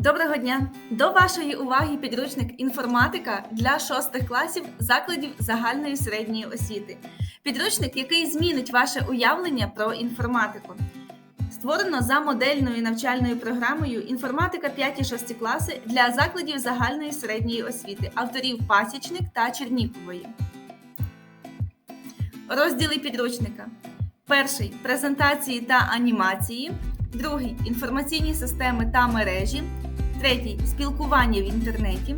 Доброго дня! До вашої уваги підручник інформатика для шостих класів закладів загальної середньої освіти. Підручник, який змінить ваше уявлення про інформатику. Створено за модельною навчальною програмою Інформатика 5-6 класи для закладів загальної середньої освіти, авторів Пасічник та Чернікової. Розділи підручника. Перший презентації та анімації. Другий інформаційні системи та мережі. Третій спілкування в інтернеті.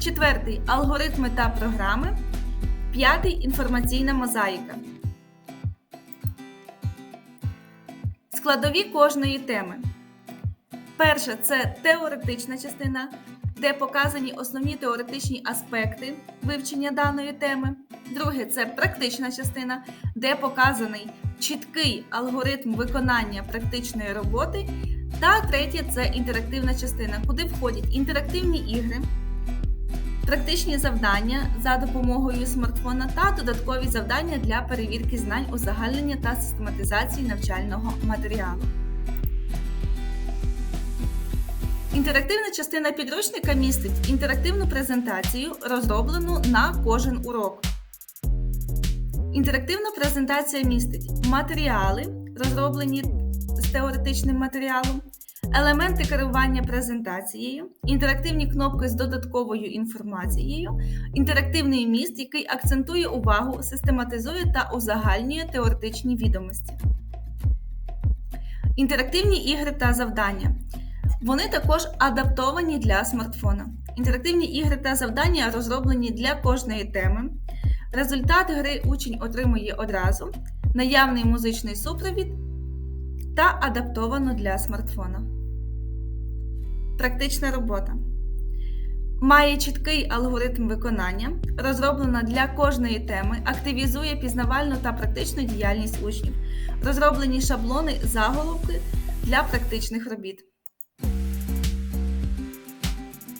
Четвертий алгоритми та програми. П'ятий інформаційна мозаїка. Складові кожної теми. Перша це теоретична частина, де показані основні теоретичні аспекти вивчення даної теми. Друге це практична частина, де показаний чіткий алгоритм виконання практичної роботи. Та третє це інтерактивна частина, куди входять інтерактивні ігри, практичні завдання за допомогою смартфона та додаткові завдання для перевірки знань, узагальнення та систематизації навчального матеріалу. Інтерактивна частина підручника містить інтерактивну презентацію, розроблену на кожен урок. Інтерактивна презентація містить матеріали, розроблені з теоретичним матеріалом, елементи керування презентацією, інтерактивні кнопки з додатковою інформацією, інтерактивний міст, який акцентує увагу, систематизує та узагальнює теоретичні відомості. Інтерактивні ігри та завдання. Вони також адаптовані для смартфона. Інтерактивні ігри та завдання розроблені для кожної теми. Результат гри учень отримує одразу, наявний музичний супровід та адаптовано для смартфона. Практична робота. Має чіткий алгоритм виконання, розроблена для кожної теми, активізує пізнавальну та практичну діяльність учнів, розроблені шаблони заголовки для практичних робіт.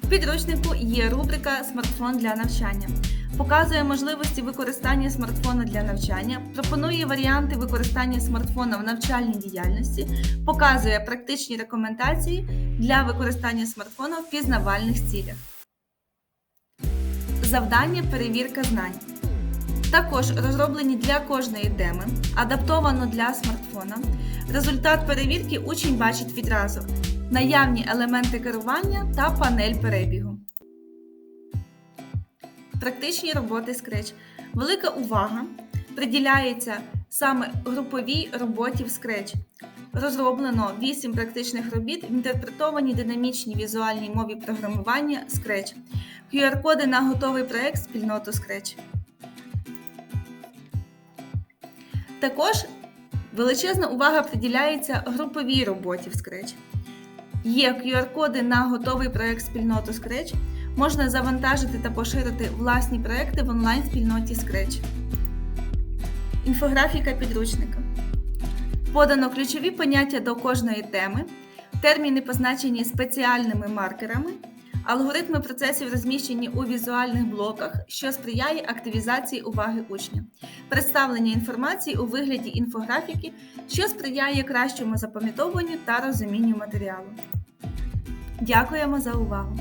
В підручнику є рубрика Смартфон для навчання. Показує можливості використання смартфона для навчання, пропонує варіанти використання смартфона в навчальній діяльності, показує практичні рекомендації для використання смартфона в пізнавальних цілях. Завдання перевірка знань. Також розроблені для кожної теми, адаптовано для смартфона. Результат перевірки учень бачить відразу, наявні елементи керування та панель перебігу. Практичні роботи Scratch. Велика увага приділяється саме груповій роботі в Scratch. Розроблено 8 практичних робіт в інтерпретованій динамічній візуальній мові програмування Scratch. QR-коди на готовий проект спільноту Scratch. Також величезна увага приділяється груповій роботі в Scratch. Є QR-коди на готовий проект спільноту Scratch. Можна завантажити та поширити власні проекти в онлайн-спільноті Scratch. Інфографіка підручника. Подано ключові поняття до кожної теми, терміни позначені спеціальними маркерами, алгоритми процесів розміщені у візуальних блоках, що сприяє активізації уваги учня, представлення інформації у вигляді інфографіки, що сприяє кращому запам'ятовуванню та розумінню матеріалу. Дякуємо за увагу!